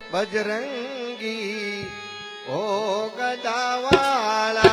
બજરંગી ઓ ગદાવાળા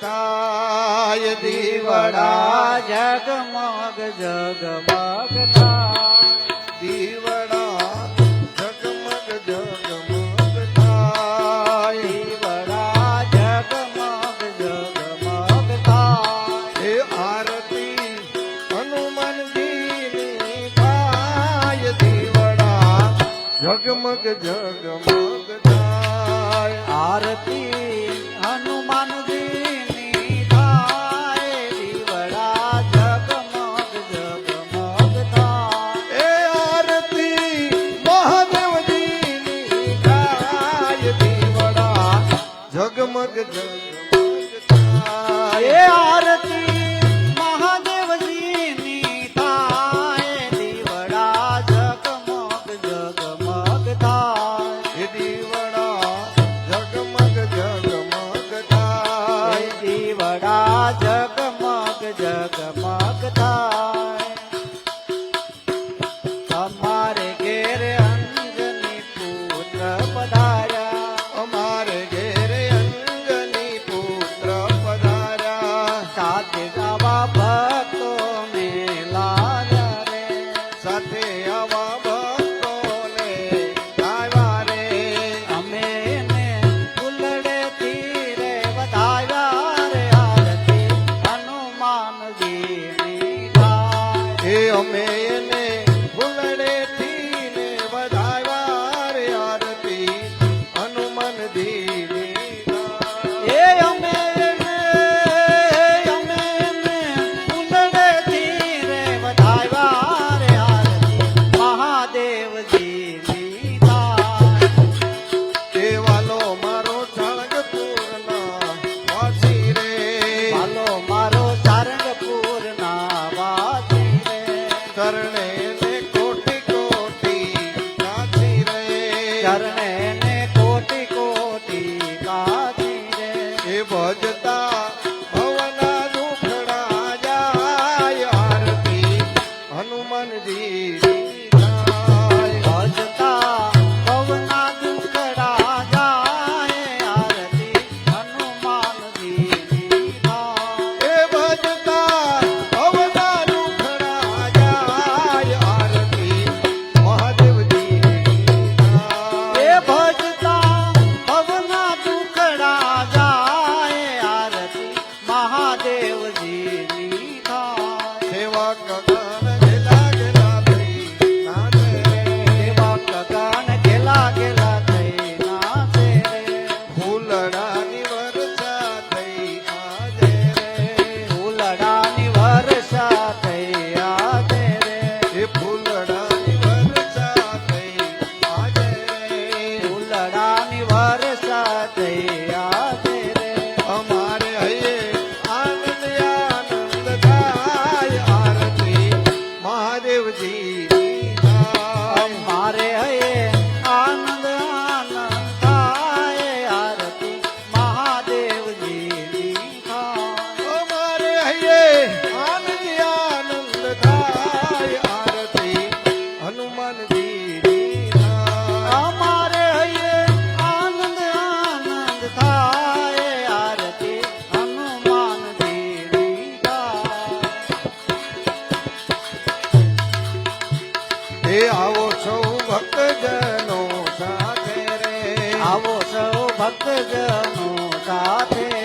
થાય દીવડા જગમગ જગમગ થાય દીવડા જગમગ જગમગ થાય દીવડા જગમગ જગમગ થાય હે આરતી હનુમાનજીની થાય દીવડા જગમગ જગમગ થાય આરતી the girl. ભક્તજનો સાથે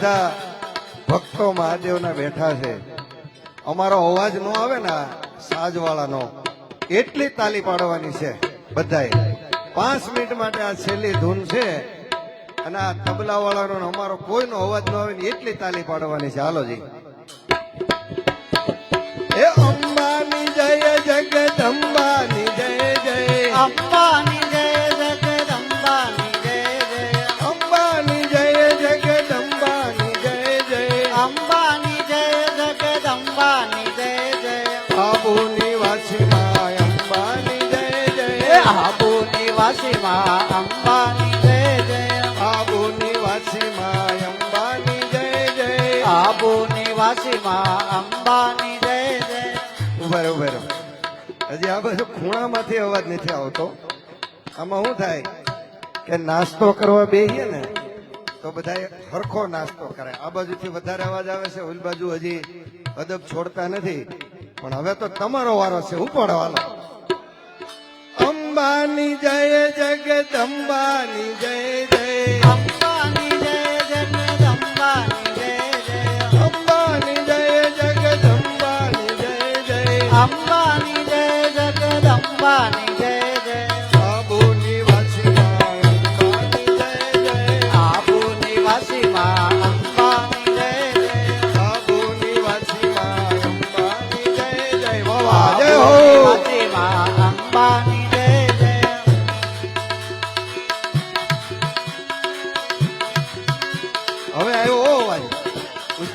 બધા ભક્તો મહાદેવના બેઠા છે. અમારો અવાજ નો આવે ને સાજવાળાનો. એટલી તાલી પાડવાની છે બધાએ. પાંચ મિનિટ માટે આ છેલ્લી ધૂન છે અને આ તબલા વાળાનો અમારો કોઈનો અવાજ ન આવે ને એટલી તાલી પાડવાની છે. હાલો જી. એ અંબાની જય જગદંબાની નિવાસીમાં અંબાની જય જય આબુ નિવાસીમાં અંબાની જય જય આબુ નિવાસીમાં અંબાની જય જય ઊભા રહો ઊભા રહો હજી આ બધું ખૂણામાંથી અવાજ નથી આવતો. આમાં શું થાય કે નાસ્તો કરવા બેહીએ ને તો બધા હરખો નાસ્તો કરે. આ બાજુથી વધારે અવાજ આવે છે, ઓલી બાજુ હજી અદબ છોડતા નથી. પણ હવે તો તમારો વારો છે ઉપાડો હાલો અંબાની જય જગદંબાની જય જય. અંબાની જય જગદંબાની જય જય. અંબાની જય જગદંબાની જય જય. અંબાની જય જગદંબાની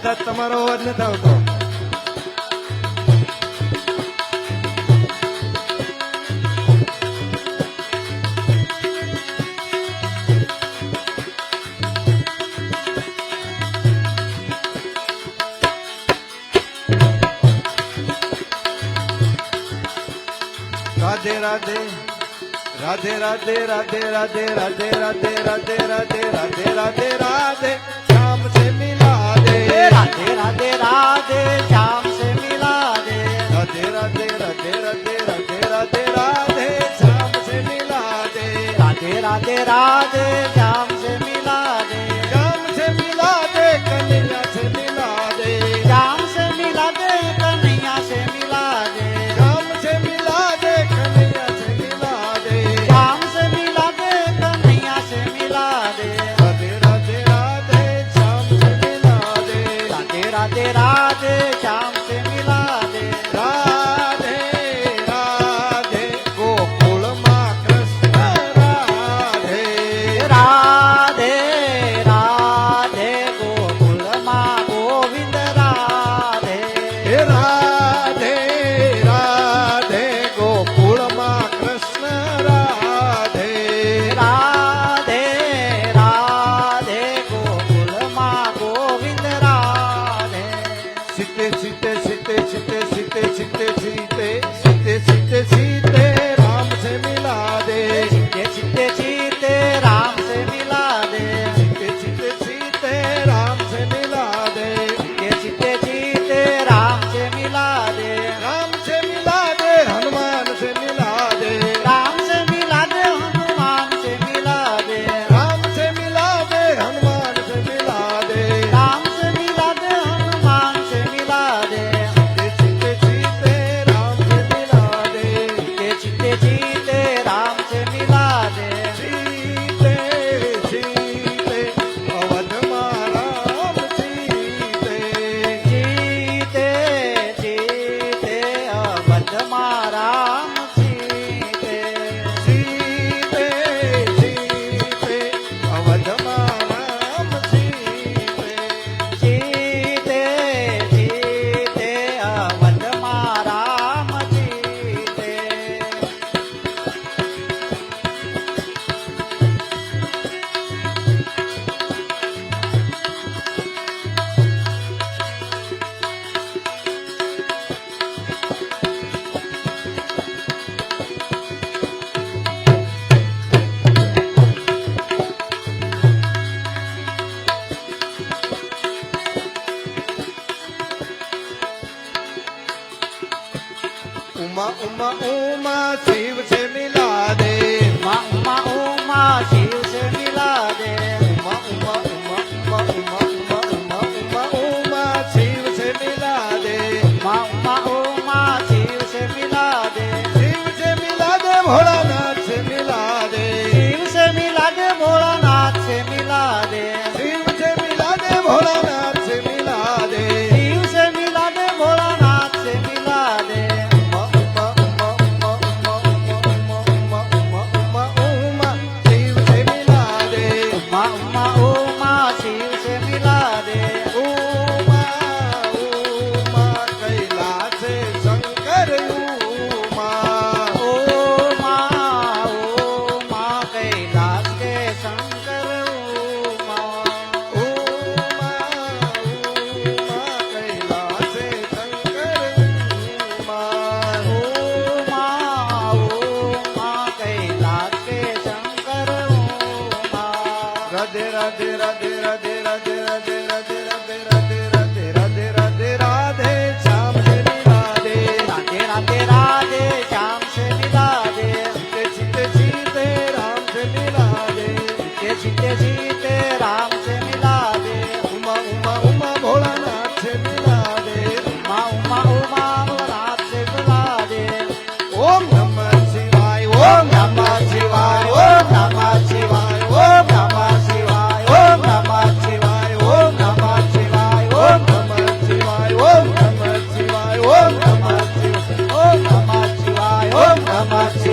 ઉસ્તાદ તમારો અવાજ નથી આવતો રાધે રાધે રાધે રાધે રાધે રાધે રાધે રાધે રાધે રાધે રાધે રાધે રાધે से ஏ ઉમા ઉમા શિવ છે મિલા દે ઉમા ઉમા શિવ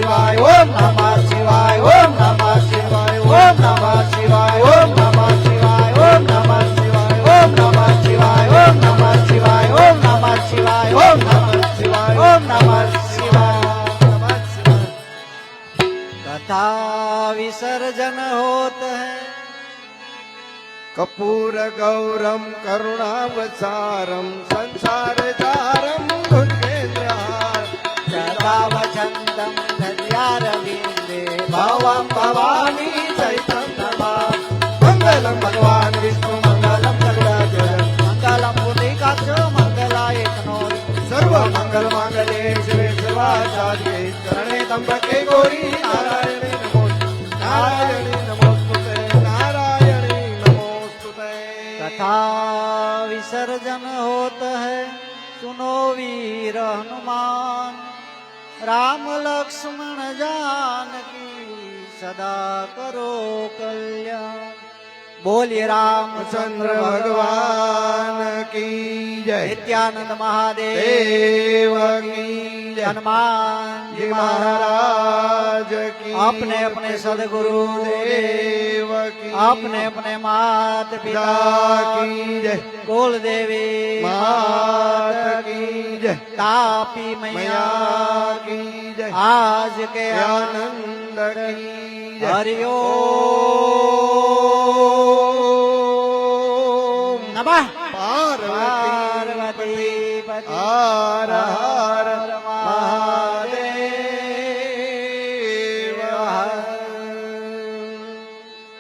शिवाय नम शिवाय नम शिवाय नम शिवाय नम शिवाय नम शिवाय नम शिवाय नम शिवाय नम शिवाय नम शिवाओ नम शिवाओ नम शिवाय कथा विसर्जन होत है कपूर गौरम करुणावसारम संसार गौरम् करुणाभचारं संसारम्भन्त ભગવાન ભવાની ચૈતન્ય મંગલમ ભગવાન વિષ્ણુ, મંગલમ ગંગાજળ મંગલમ પુનિકાચો મંગલાય નો સર્વ મંગલ મંગલે શિવે શિવાચાર્ય. ચરણે તંબકે ગોરી, નારાયણ નમો નારાયણ નમોસ્તુતે નારાયણ નમોસ્તુતે. તથા વિસર્જન હોત હૈ, સુનો વીર હનુમાન. રામ લક્ષ્મણ જાનકી સદા કરો કલ્યાણ બોલી રામચંદ્ર ભગવાન કી જય નિત્યાનંદ મહાદેવ કી श्री हनुमान जी महाराज की अपने अपने सदगुरु देव की अपने अपने मात पिता की जय। कुल देवी मात की जय। तापी मैया की जय। आज के आनंद की हरिओ